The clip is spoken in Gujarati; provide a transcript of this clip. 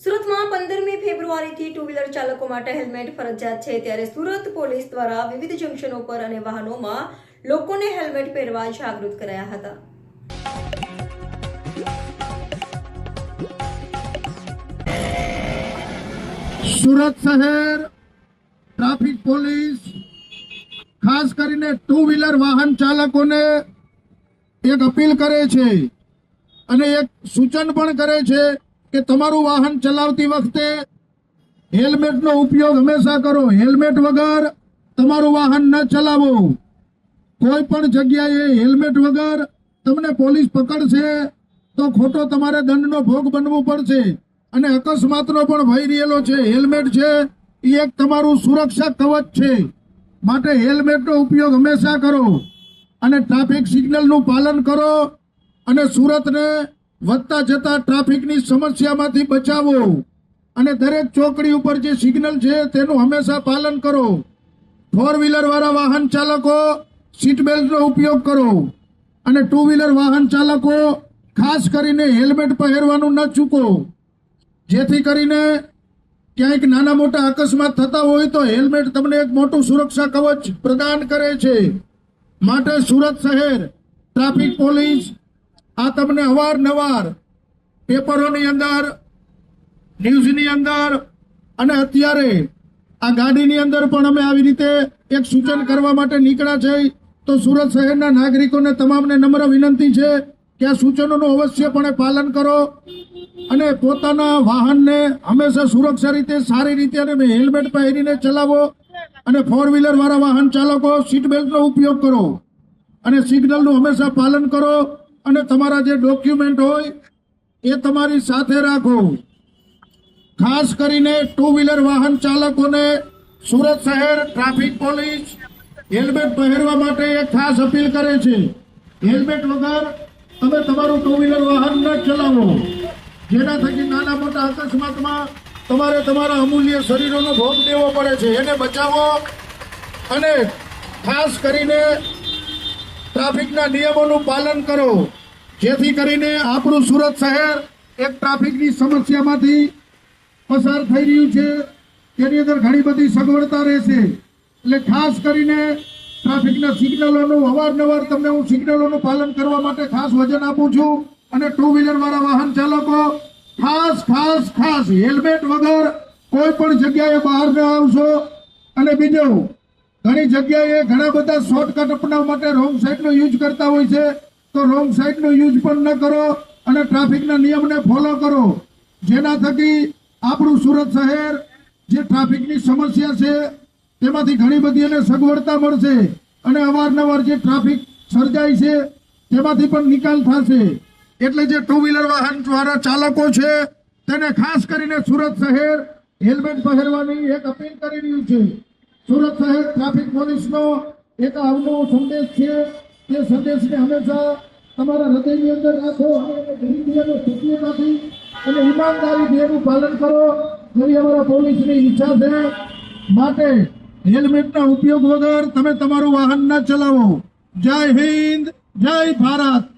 સુરતમાં પંદરમી ફેબ્રુઆરીથી ટુ વ્હીલર ચાલકો માટે હેલ્મેટ ફરજિયાત છે. ત્યારે સુરત પોલીસ દ્વારા વિવિધ જંકશનો પર અને વાહનોમાં લોકોને હેલ્મેટ પહેરવા જાગૃત કરાયા હતા. સુરત શહેર ટ્રાફિક પોલીસ, ખાસ કરીને ટુ વ્હીલર વાહન ચાલકોને એક અપીલ કરે છે અને એક સૂચન પણ કરે છે કે તમારું વાહન ચલાવતી વખતે હેલ્મેટનો ઉપયોગ હંમેશા કરો. હેલ્મેટ વગર તમારું વાહન ન ચલાવો. કોઈ પણ જગ્યાએ હેલ્મેટ વગર તમને પોલીસ પકડશે તો ખોટો તમારે દંડનો ભોગ બનવું પડશે. અને અકસ્માતનો પણ ભય રહેલો છે. હેલ્મેટ છે એ એક તમારું સુરક્ષા કવચ છે. માટે હેલ્મેટનો ઉપયોગ હંમેશા કરો. અને ટ્રાફિક સિગ્નલનું પાલન કરો. અને સુરતને વધતા જતા ટ્રાફિકની સમસ્યામાંથી બચાવો. અને દરેક ચોકડી ઉપર જે સિગ્નલ છે તેનું હંમેશા પાલન કરો. ફોર વ્હીલર વાળા વાહન ચાલકો સીટ બેલ્ટનો ઉપયોગ કરો. અને ટુ વ્હીલર વાહન ચાલકો ખાસ કરીને હેલ્મેટ પહેરવાનું ન ચૂકો. જેથી કરીને ક્યાંક નાના મોટા અકસ્માત થતા હોય તો હેલ્મેટ તમને એક મોટું સુરક્ષા કવચ પ્રદાન કરે છે. માટે સુરત શહેર ટ્રાફિક પોલીસ આ તમને અવારનવાર પેપરોની અંદર, ન્યૂઝની અંદર અને અત્યારે આ ગાડીની અંદર પણ અમે આવી રીતે એક સૂચન કરવા માટે નીકળ્યા છે. તો સુરત શહેરના નાગરિકોને તમામને નમ્ર વિનંતી છે કે આ સૂચનોનું અવશ્યપણે પાલન કરો અને પોતાના વાહનને હંમેશા સુરક્ષા રીતે, સારી રીતે અને હેલ્મેટ પહેરીને ચલાવો અને ફોર વ્હીલર વાળા વાહન ચાલકો સીટ બેલ્ટનો ઉપયોગ કરો અને સિગ્નલનું હંમેશા પાલન કરો. અને તમારા જે ડોક્યુમેન્ટ હોય, એ તમારી સાથે રાખો. ખાસ કરીને ટુ વ્હીલર વાહન ચાલકોને સુરત શહેર ટ્રાફિક પોલીસ હેલ્મેટ પહેરવા માટે એક ખાસ અપીલ કરે છે. હેલ્મેટ વગર તમે તમારું ટુ વ્હીલર વાહન ન ચલાવો. જેના થકી નાના મોટા અકસ્માતમાં તમારે તમારા અમૂલ્ય શરીરોનો ભોગ દેવો પડે છે. એને બચાવો અને ખાસ કરીને ટ્રાફિકના નિયમોનું પાલન કરો. જેથી કરીને આપણું સુરત શહેર એક ટ્રાફિકની સમસ્યામાંથી પસાર થઈ રહ્યું છે. તેની અંદર ઘણી બધી સગવડતા રહેશે. એટલે ખાસ કરીને ટ્રાફિકના સિગ્નલોનું અવારનવાર તમને હું સિગ્નલોનું પાલન કરવા માટે ખાસ વજન આપું છું અને ટુ વ્હીલર વાળા વાહન ચાલકો, ખાસ ખાસ ખાસ હેલ્મેટ વગર કોઈ પણ જગ્યાએ બહાર ન આવશો. અને બીજું ઘણી જગ્યાએ ઘણા બધા શોર્ટકટ અપનાવવા માટે રોંગ સાઈડનો યુઝ કરતા હોય છે. તો રોંગ સાઈડનો યુઝ પણ ન કરો અને ટ્રાફિકના નિયમને ફોલો કરો. જેના થકી આપણું સુરત શહેર જે ટ્રાફિકની સમસ્યા છે, તેમાંથી ઘણી બધી એને સગવડતા મળશે અને અવારનવાર જે ટ્રાફિક સર્જાય છે, તેમાંથી પણ નિકાલ થશે. એટલે જે ટુ વ્હીલર વાહન દ્વારા ચાલકો છે, તેને ખાસ કરીને સુરત શહેર હેલ્મેટ પહેરવાની એક અપીલ કરી રહ્યું છે. સુરત શહેર ટ્રાફિક પોલીસનો એક આવનો સંદેશ છે. તે સંદેશને હંમેશા તમારા હૃદયની અંદર રાખો અને એને નથી. અને ઈમાનદારી એનું પાલન કરો. જેવી અમારા પોલીસની ઈચ્છા છે. માટે હેલ્મેટના ઉપયોગ વગર તમે તમારું વાહન ન ચલાવો. જય હિન્દ, જય ભારત.